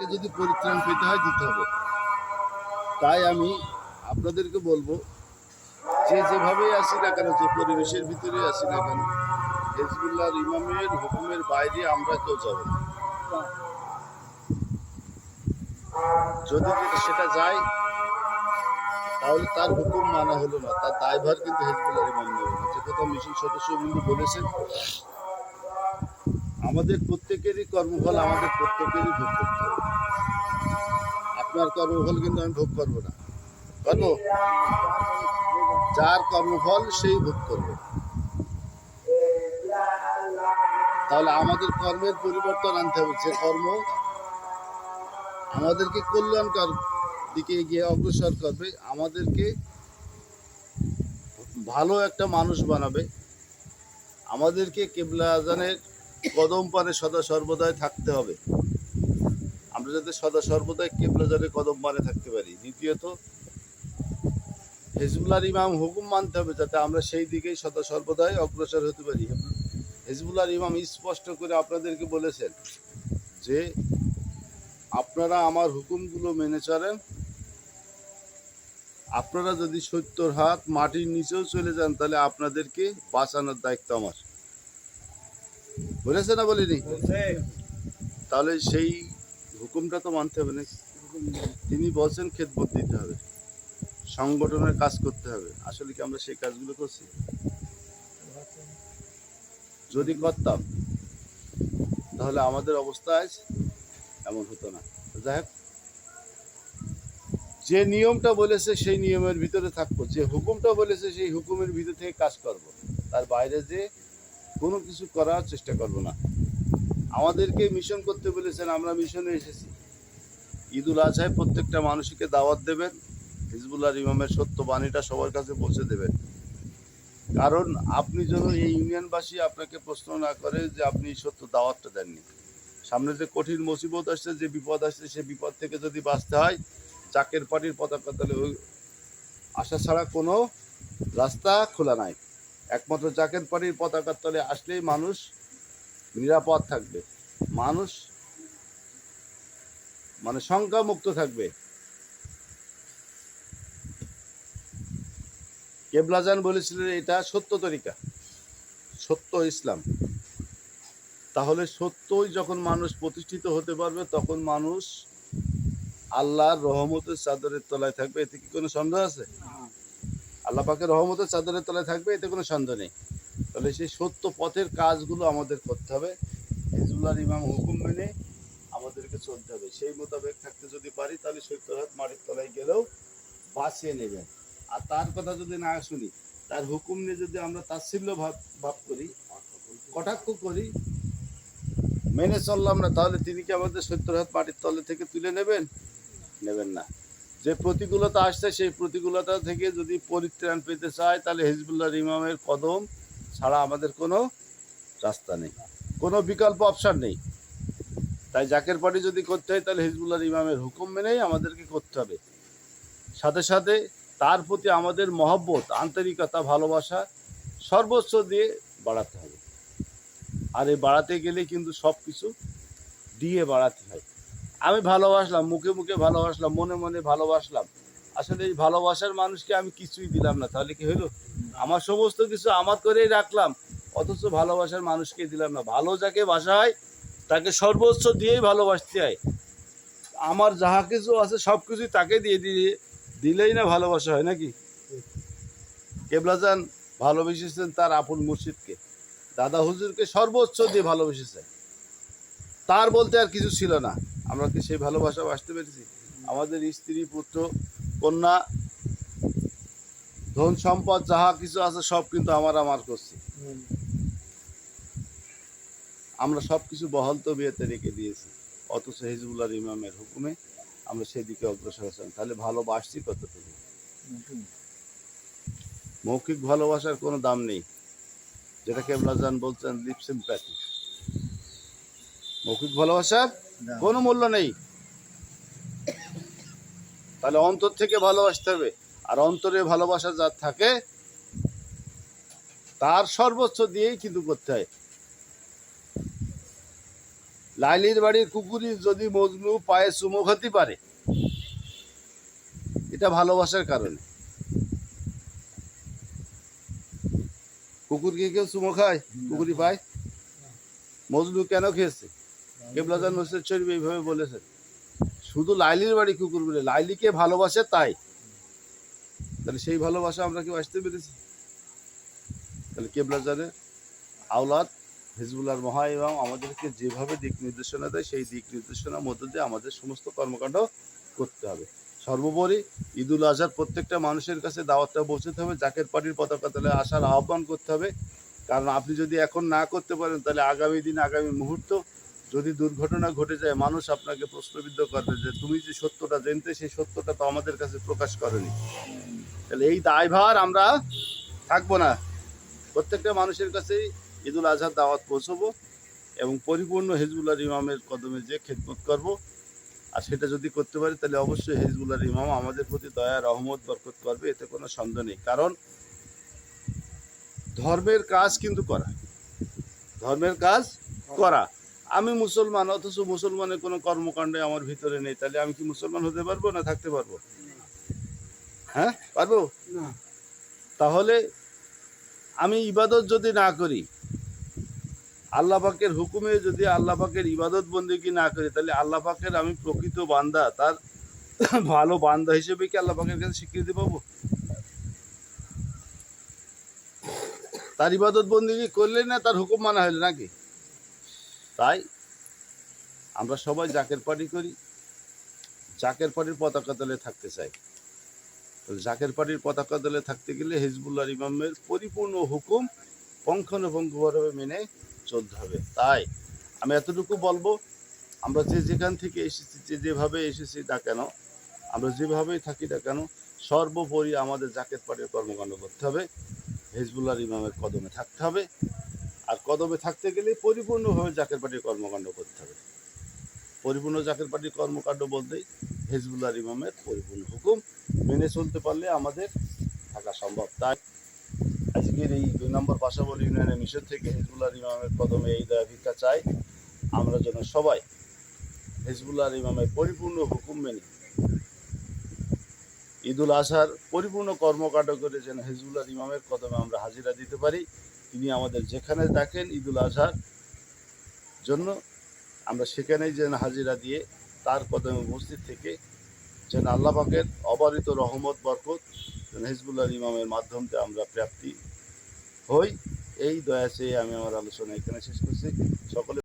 যদি পরিত্রাণ পেতে হয় দিতে হবে। তাই আমি আপনাদেরকে বলব, যে যেভাবেই আসি না কেন, যে পরিবেশের ভিতরে আসি না কেন হেজবুল্লাহর ইমামের হুকুমের বাইরে আমরা কেউ যাব না। যদি সেটা যায়, তাহলে তার হুকুম মানা হলো না। তার দায়ভার কিন্তু হেজবুল্লাহর ইমাম নেবে না। যে কথা মিশন সদস্য বলেছেন আমাদের প্রত্যেকেরই কর্মফল আমাদের প্রত্যেকেরই ভোগ করতে হবে। আপনার কর্মফল কিন্তু আমি ভোগ করব না। করব যার কর্মফল সেই ভোগ করবে। তাহলে আমাদের কর্মের পরিবর্তন আনতে হবে। যে কর্ম আমাদেরকে কল্যাণকর দিকে গিয়ে অগ্রসর করবে, আমাদেরকে ভালো একটা মানুষ বানাবে, আমাদেরকে কেবলা আজানের কদম পানে সদা সর্বদাই থাকতে হবে। আমরা যাতে সদা সর্বদাই কেবলা জানের কদম পানে থাকতে পারি। দ্বিতীয়ত, হেজবুল্লাহর ইমাম হুকুম মানতে হবে যাতে আমরা সেই দিকেই সদা সর্বদাই অগ্রসর হতে পারি। হেজবুল্লাহর ইমাম স্পষ্ট করে আপনাদেরকে বলেছেন যে, আপনারা আমার হুকুমগুলো মেনে চলেন। আপনারা যদি সত্তর হাত মাটির নিচেও চলে যান, তাহলে আপনাদেরকে বাঁচানোর দায়িত্ব আমার। বলেছে না বলিনি? তাহলে সেই হুকুমটা তো মানতে হবে না তিনি বলছেন খেদমত দিতে হবে। সংগঠনের কাজ করতে হবে। আসলে কি আমরা সেই কাজগুলো করছি? যদি করতাম তাহলে আমাদের অবস্থা আজ এমন হতো না। যাই হোক যে নিয়মটা বলেছে সেই নিয়মের ভিতরে থাকব। যে হুকুমটা বলেছে সেই হুকুমের ভিতর থেকে কাজ করব। তার বাইরে যে কোনো কিছু করার চেষ্টা করব না। আমাদেরকে মিশন করতে বলেছেন, আমরা মিশনে এসেছি। ঈদুল আজহায় প্রত্যেকটা মানুষকে দাওয়াত দেবেন হিজবুল্লাহর ইমামের সত্য বাণীটা সবার কাছে পৌঁছে দেবেন। কারণ আপনি যেন এই ইউনিয়নবাসী আপনাকে প্রশ্ন না করে যে আপনি সত্য দাওয়াতটা দেননি। সামনে যে কঠিন মুসিবত আসছে, যে বিপদ আসছে, সে বিপদ থেকে যদি বাঁচতে হয়, চাকের পাটির পতাকা তাহলে ওই আসা ছাড়া কোনো রাস্তা খোলা নাই। একমাত্র চাকের পাটির পতাকার তলে আসলেই মানুষ নিরাপদ থাকবে। মানুষ মানে শঙ্কা মুক্ত থাকবে। কেবলাজান বলেছিলেন, এটা সত্য তরিকা, সত্য ইসলাম। তাহলে সত্যই যখন মানুষ প্রতিষ্ঠিত হতে পারবে, তখন মানুষ আল্লাহর রহমতের চাদরের তলায় থাকবে। এতে কি কোনো সন্দেহ আছে? আল্লাহ রহমতের চাদরের তলায় থাকবে, এতে কোনো সন্দেহ নেই। তাহলে সেই সত্য পথের কাজগুলো আমাদের করতে হবে। হিজুল্লাহর ইমাম হুকুম মেনে আমাদেরকে চলতে হবে। সেই মোতাবেক থাকতে যদি পারি, তাহলে সত্তর হাত মাটির তলায় গেলেও বাঁচিয়ে নেবেন। আর তার কথা যদি না শুনি, তার হুকুম নিয়ে যদি আমরা তাচ্ছিল্য ভাব ভাব করি, কটাক্ষ করি, মেনে চললাম না, তাহলে তিনি কি আমাদের সত্তর হাত মাটির তলে থেকে তুলে নেবেন? নেবেন না। যে প্রতিকূলতা আসছে, সেই প্রতিকূলতা থেকে যদি পরিত্রাণ পেতে চায়, তাহলে হিজবুল্লাহর ইমামের কদম ছাড়া আমাদের কোনো রাস্তা নেই। কোনো বিকল্প অপশান নেই। তাই জাকের পার্টি যদি করতে হয়, তাহলে হিজবুল্লাহর ইমামের হুকুম মেনেই আমাদেরকে করতে হবে। সাথে সাথে তার প্রতি আমাদের মহব্বত, আন্তরিকতা, ভালোবাসা সর্বোচ্চ দিয়ে বাড়াতে হবে। আর এই বাড়াতে গেলে কিন্তু সব কিছু দিয়ে বাড়াতে হয়। আমি ভালোবাসলাম, মুখে মুখে ভালোবাসলাম, মনে মনে ভালোবাসলাম। আসলে এই ভালোবাসার মানুষকে আমি কিছুই দিলাম না। তাহলে কি হলো আমার সমস্ত কিছু আমার করেই রাখলাম, অথচ ভালোবাসার মানুষকে দিলাম না। ভালো যাকে বাসা হয়, তাকে সর্বোচ্চ দিয়েই ভালোবাসতে হয়। আমার যাহা কিছু আছে, সব কিছুই তাকে দিয়ে দিয়ে দিলেই না ভালোবাসা হয় নাকি? কেবলাজান ভালোবেসেছেন তার আপন মুর্শিদকে। দাদা হুজুরকে সর্বোচ্চ দিয়ে ভালোবেসেছেন। তার বলতে আর কিছু ছিল না। আমরা কি সেই ভালোবাসা বাসতে পেরেছি? আমাদের স্ত্রী পুত্র কন্যা ধন সম্পদ যাহা কিছু আছে সব কিন্তু আমার আমার করছি। আমরা সব কিছু বহল তো বিয়েতে রেখে দিয়েছি। অথচ হিজবুল্লাহ ইমামের হুকুমে আমরা সেদিকে অগ্রসর হচ্ছিলাম তাহলে ভালোবাসছি কতটুকু? মৌখিক ভালোবাসার কোনো দাম নেই। যেটা কেবলাজান বলছেন লিপ সিম্প্যাথি মৌখিক ভালোবাসার কোনো মূল্য নেই। তাহলে অন্তর থেকে ভালোবাসতে হবে। আর অন্তরে ভালোবাসা যার থাকে তার সর্বোচ্চ দিয়েই কিন্তু করতে হয়। লাইলির বাড়ির কুকুরই যদি মজনু পায়ে চুমো খাতে পারে এটা ভালোবাসার কারণে। কুকুরকে কেউ চুমো খায়? কুকুরই পায়? মজনু কেন খেয়েছে? কেবলাজান হোসেন শরীফ এইভাবে বলেছেন। শুধু লাইলির বাড়ি কুকুর বলে লাইলিকে ভালোবাসে তাই। তাহলে সেই ভালোবাসা আমরা কেউ আসতে পেরেছি? তাহলে কেবলাজানের আওলাদ, হিজবুল্লাহর মহা এবং আমাদেরকে যেভাবে দিক নির্দেশনা দেয়, সেই দিক নির্দেশনার মধ্য দিয়ে আমাদের সমস্ত কর্মকাণ্ড করতে হবে। সর্বোপরি ঈদুল আজহার প্রত্যেকটা মানুষের কাছে দাওয়াতটা পৌঁছতে হবে, জাকের পার্টির পতাকা তলে আসার আহ্বান করতে হবে। কারণ আপনি যদি এখন না করতে পারেন, তাহলে আগামী দিন, আগামী মুহূর্ত যদি দুর্ঘটনা ঘটে যায়, মানুষ আপনাকে প্রশ্নবিদ্ধ করবে যে তুমি যে সত্যটা জানতে, সেই সত্যটা তো আমাদের কাছে প্রকাশ করেনি। তাহলে এই দায়ভার আমরা থাকব না। প্রত্যেকটা মানুষের কাছেই ঈদুল আজহার দাওয়াত পৌঁছবো এবং পরিপূর্ণ হেজবুল্লাহ ইমামের কদমে যে খেদমত করব। আর সেটা যদি করতে পারি, তাহলে অবশ্যই হেজবুল্লাহ ইমাম আমাদের প্রতি দয়া, রহমত, বরকত করবে, এতে কোনো সন্দেহ নেই। কারণ ধর্মের কাজ কিন্তু করা। ধর্মের কাজ করা। আমি মুসলমান অথচ মুসলমানের কোনো কর্মকাণ্ডে আমার ভিতরে নেই। তাহলে আমি কি মুসলমান হতে পারব না থাকতে পারব? হ্যাঁ পারব? না। তাহলে আমি ইবাদত যদি না করি আল্লাহ পাকের হুকুমে যদি আল্লাহ পাকের ইবাদত বন্দিগি না করি তাহলে আল্লাহ পাকের আমি প্রকৃত বান্দা তার ভালো বান্দা হিসেবে কি আল্লাহ পাকের কাছে স্বীকৃতি পাবো? তার ইবাদত বন্দিগি করলে না তার হুকুম মানা হইল নাকি? তাই আমরা সবাই জাকের পার্টি করি। জাকের পার্টির পতাকা তলে থাকতে চাই। জাকের পার্টির পতাকা দলে থাকতে গেলে হিজবুল্লাহ ইমামের পরিপূর্ণ হুকুম পঙ্খানুপঙ্খভাবে মেনে চলতে হবে। তাই আমি এতটুকু বলব, আমরা যে যেখান থেকে এসেছি, যে যেভাবে এসেছি না কেন, আমরা যেভাবেই থাকি না কেন, সর্বোপরি আমাদের জাকের পার্টির কর্মকাণ্ড করতে হবে। হিজবুল্লাহ ইমামের কদমে থাকতে হবে। আর কদমে থাকতে গেলে পরিপূর্ণভাবে জাকের পার্টির কর্মকাণ্ড করতে হবে। পরিপূর্ণ জাকের পার্টির কর্মকাণ্ড বলতেই হিজবুল্লাহ ইমামের পরিপূর্ণ হুকুম মেনে চলতে পারলে আমাদের থাকা সম্ভব। তাই আজকের এই দুই নম্বর পাশাবলী ইউনিয়নের মিশন থেকে হিজবুল্লাহ ইমামের কদমে এই দয়া ভিক্ষা চাই। আমরা যেন সবাই হিজবুল্লাহ ইমামের পরিপূর্ণ হুকুম মেনে ঈদুল আজহার পরিপূর্ণ কর্মকাণ্ড করে যেন হিজবুল্লাহ ইমামের কদমে আমরা হাজিরা দিতে পারি। তিনি আমাদের যেখানে ডাকেন, ঈদুল আজহার জন্য আমরা সেখানেই যেন হাজিরা দিয়ে তার কদমে উপস্থিত থেকে যেন আল্লাহ পাকের অবারিত রহমত, বরকত যেন হিজবুল্লাহ ইমামের মাধ্যমে আমরা প্রাপ্তি হই। এই দয়া চেয়ে আমি আমার আলোচনা এখানে শেষ করছি। সকলে